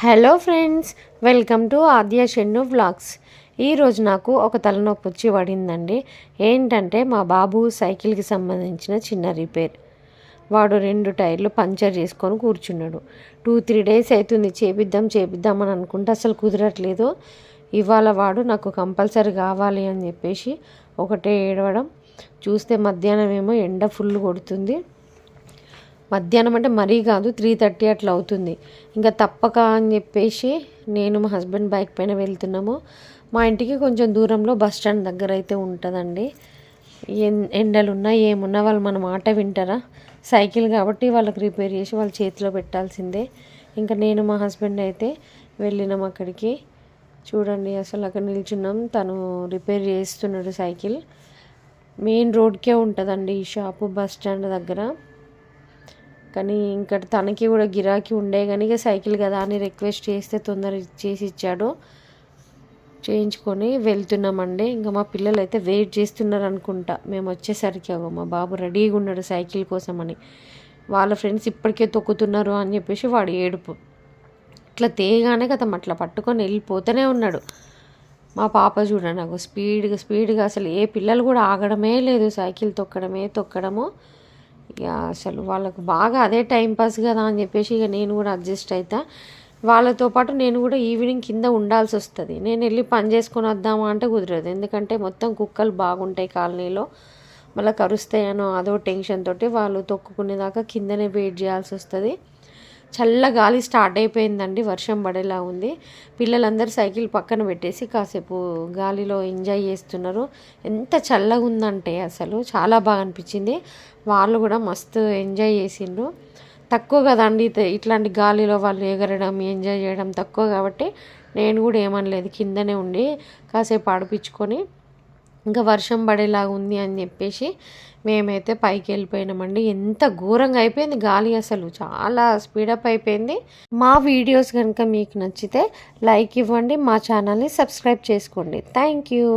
Hello friends welcome to Adya Shennu vlogs. ఈరోజు నాకు ఒక తలనొప్పి వచ్చి పడిందండి. ఏంటంటే మా బాబు సైకిల్కి సంబంధించిన చిన్న రిపేర్. వాడు రెండు టైర్లు పంచర్ చేసుకొని కూర్చున్నాడు. టూ త్రీ డేస్ అవుతుంది చేపిద్దాం చేపిద్దాం అని అనుకుంటే అసలు కుదరట్లేదు. ఇవాళ వాడు నాకు కంపల్సరీ కావాలి అని చెప్పేసి ఒకటే ఏడవడం. చూస్తే మధ్యాహ్నం ఏమో ఎండ ఫుల్ కొడుతుంది. మధ్యాహ్నం అంటే మరీ కాదు త్రీ థర్టీ అట్లా అవుతుంది. ఇంకా తప్పక అని చెప్పేసి నేను మా హస్బెండ్ బైక్ పైన వెళ్తున్నాము. మా ఇంటికి కొంచెం దూరంలో బస్ స్టాండ్ దగ్గర అయితే ఉంటుందండి. ఎన్- ఎండలున్నా ఏమున్నా వాళ్ళు మన మాట వింటారా? సైకిల్ కాబట్టి వాళ్ళకి రిపేర్ చేసి వాళ్ళ చేతిలో పెట్టాల్సిందే. ఇంకా నేను మా హస్బెండ్ అయితే వెళ్ళినాం అక్కడికి. చూడండి అసలు అక్కడ నిల్చున్నాం. తను రిపేర్ చేస్తున్నాడు సైకిల్. మెయిన్ రోడ్కే ఉంటుందండి ఈ షాపు బస్ స్టాండ్ దగ్గర. కానీ ఇంకా తనకి కూడా గిరాకీ ఉండే కానీ ఇక సైకిల్ కదా అని రిక్వెస్ట్ చేస్తే తొందర చేసి ఇచ్చాడు. చేయించుకొని వెళ్తున్నామండి. ఇంకా మా పిల్లలు అయితే వెయిట్ చేస్తున్నారు అనుకుంటా మేము వచ్చేసరికి అగో మా బాబు రెడీగా ఉన్నాడు సైకిల్ కోసం అని వాళ్ళ ఫ్రెండ్స్ ఇప్పటికే తొక్కుతున్నారు అని చెప్పేసి వాడు ఏడుపు. ఇట్లా తేగానే కదా అట్లా పట్టుకొని వెళ్ళిపోతూనే ఉన్నాడు. మా పాప చూడండి నాకు స్పీడ్గా స్పీడ్గా అసలు ఏ పిల్లలు కూడా ఆగడమే లేదు. సైకిల్ తొక్కడమే తొక్కడము. అసలు వాళ్ళకు బాగా అదే టైంపాస్ కదా అని చెప్పేసి ఇక నేను కూడా అడ్జస్ట్ అవుతా వాళ్ళతో పాటు నేను కూడా ఈవినింగ్ కింద ఉండాల్సి వస్తుంది. నేను వెళ్ళి పని చేసుకొని వద్దామా అంటే కుదరదు. ఎందుకంటే మొత్తం కుక్కలు బాగుంటాయి కాలనీలో. మళ్ళీ కరుస్తాయనో అదో టెన్షన్ తోటి వాళ్ళు తొక్కుకునేదాకా కిందనే వెయిట్ చేయాల్సి వస్తుంది. చల్ల గాలి స్టార్ట్ అయిపోయిందండి వర్షం పడేలా ఉంది. పిల్లలందరూ సైకిల్ పక్కన పెట్టేసి కాసేపు గాలిలో ఎంజాయ్ చేస్తున్నారు. ఎంత చల్లగా ఉందంటే అసలు చాలా బాగా అనిపించింది. వాళ్ళు కూడా మస్తు ఎంజాయ్ చేసిండ్రు. తక్కువ కదండి ఇట్లాంటి గాలిలో వాళ్ళు ఎగరడం ఎంజాయ్ చేయడం తక్కువ కాబట్టి నేను కూడా ఏమనలేదు కిందనే ఉండి కాసేపు ఆడిపించుకొని ఇంకా వర్షం పడేలాగా ఉంది అని చెప్పేసి మేమైతే పైకి వెళ్ళిపోయినామండి. ఎంత ఘోరంగా అయిపోయింది గాలి అసలు. చాలా స్పీడప్ అయిపోయింది. మా వీడియోస్ కనుక మీకు నచ్చితే లైక్ ఇవ్వండి మా ఛానల్ని సబ్స్క్రైబ్ చేసుకోండి. Thank you